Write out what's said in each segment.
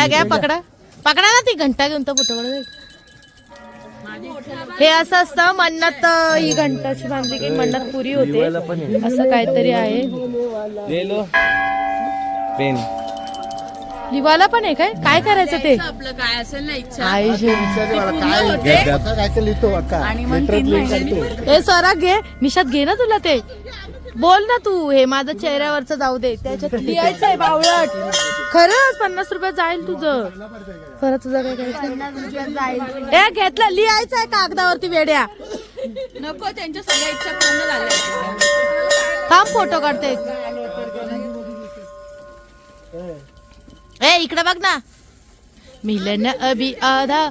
घ्या घ्या पकडा. पकडा ना ती घंटा घेऊन तर फोटो काढू हे असं असतं मन्नत ही घंटाची बांधली की मन्नत पुरी होते. असं काहीतरी आहे. पेन. लिवाला पण आहे काय? काय करायचं ते? आपलं काय असेल ना इच्छा. हे स्वरा घे. निशात घे ना तुला ते. बोल ना तू. हे माझं चेहऱ्यावरच जाऊ दे. त्याच्यात लिहायचं आहे बावळट. खरंच पन्नास रुपयात जाईल तुझं. खरं तुझं काय करायचं ए घेतलं. लिहायचं आहे कागदावरती वेड्या. नको त्यांच्या सगळ्या इच्छा पूर्ण झाल्या. थांब फोटो काढते. ए इकडे बघ ना. मिलन अभि आधा.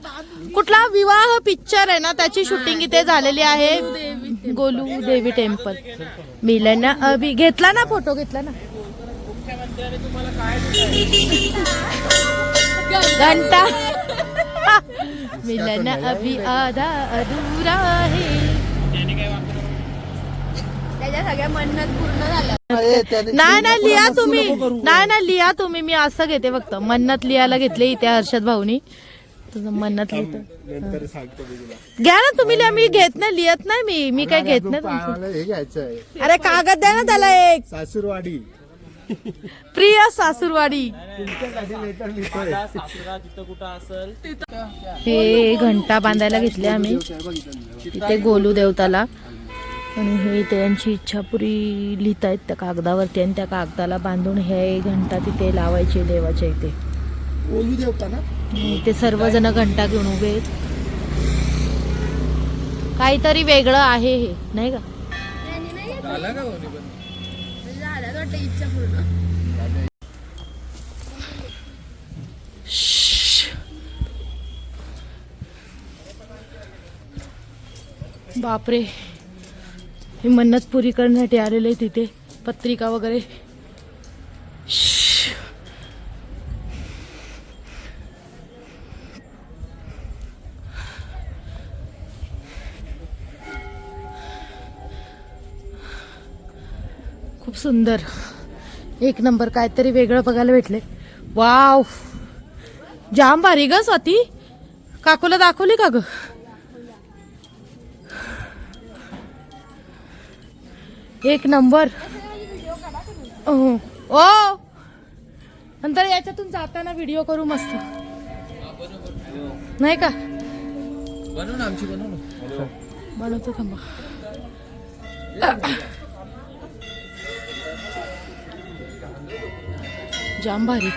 कुठला विवाह पिक्चर आहे ना त्याची शूटिंग इथे झालेली आहे. गोलू देवी टेम्पल मिलन अभि. घेतला ना फोटो घेतला ना? घंटा. मिलन अभि आधा अधुरा आहे. त्याच्या सगळ्या पूर्ण नाही नाही लिहा तुम्ही. नाही नाही लिहा तुम्ही. मी असं घेते फक्त. मन्नत लिहायला घेतले इथे हर्षद भाऊनी. तुझं मन्नत लिहितो. घ्या ना तुम्ही लिहा मी घेत नाही लिहत नाही मी. मी काय घेत नाही तुमचं. हे घ्यायचं आहे अरे कागद द्या ना त्याला एक. सासूरवाडी. प्रिय सासूरवाडी. हे घंटा बांधायला घेतले आम्ही. तिथे गोलू देवताला. आणि हे त्यांची इच्छा पुरी लिहितायत त्या कागदावरती. आणि त्या कागदाला बांधून हे घंटा तिथे लावायचे देवाच्या इथे. ना? आणि ते सर्वजण घंटा घेऊन उभे आहेत. काहीतरी वेगळं आहे हे नाही का? झाल्यात वाटतं इच्छा पूर्ण. बापरे. हे मन्नत पुरी करण्यासाठी आलेले तिथे पत्रिका वगैरे. खूप सुंदर. एक नंबर काहीतरी वेगळं बघायला भेटले वाव. जाम भारी ग स्वाती. काकूला दाखवली का ग? एक नंबर. ओ. नंतर याच्यातून जाताना व्हिडिओ करू मस्त. नाही का? बनवतो थांबा. जाम भारी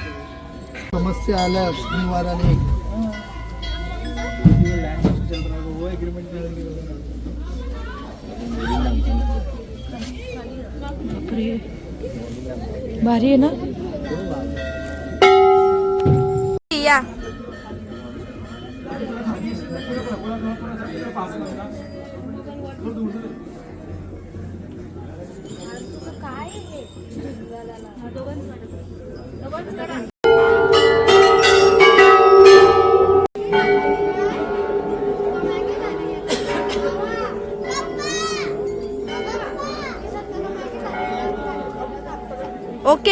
समस्या आल्या निवाराने भारी आहे ना? या. Okay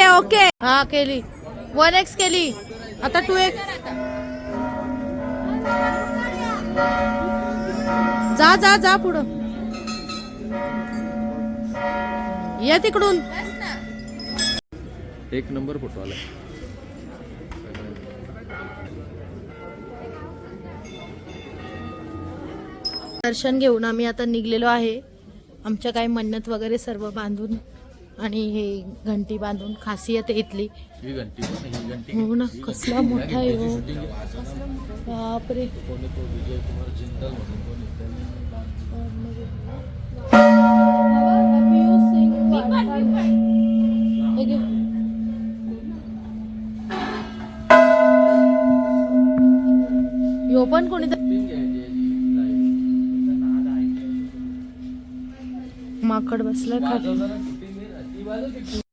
okay. हा केली. वन एक्स केली. आता टू एक्स. जा जा जा पुढं. या तिकडून. एक नंबर फोटो आला दर्शन घेऊन आम्ही आता निघलेलो आहे. आमच्या काही मन्नत वगैरे सर्व बांधून आणि हे घंटी बांधून खासियत इथली. घंटी पण घंटी हो ना कसला मोठा आहे हो. बापरे. यो पण कोणी माकड बसलाय खाली.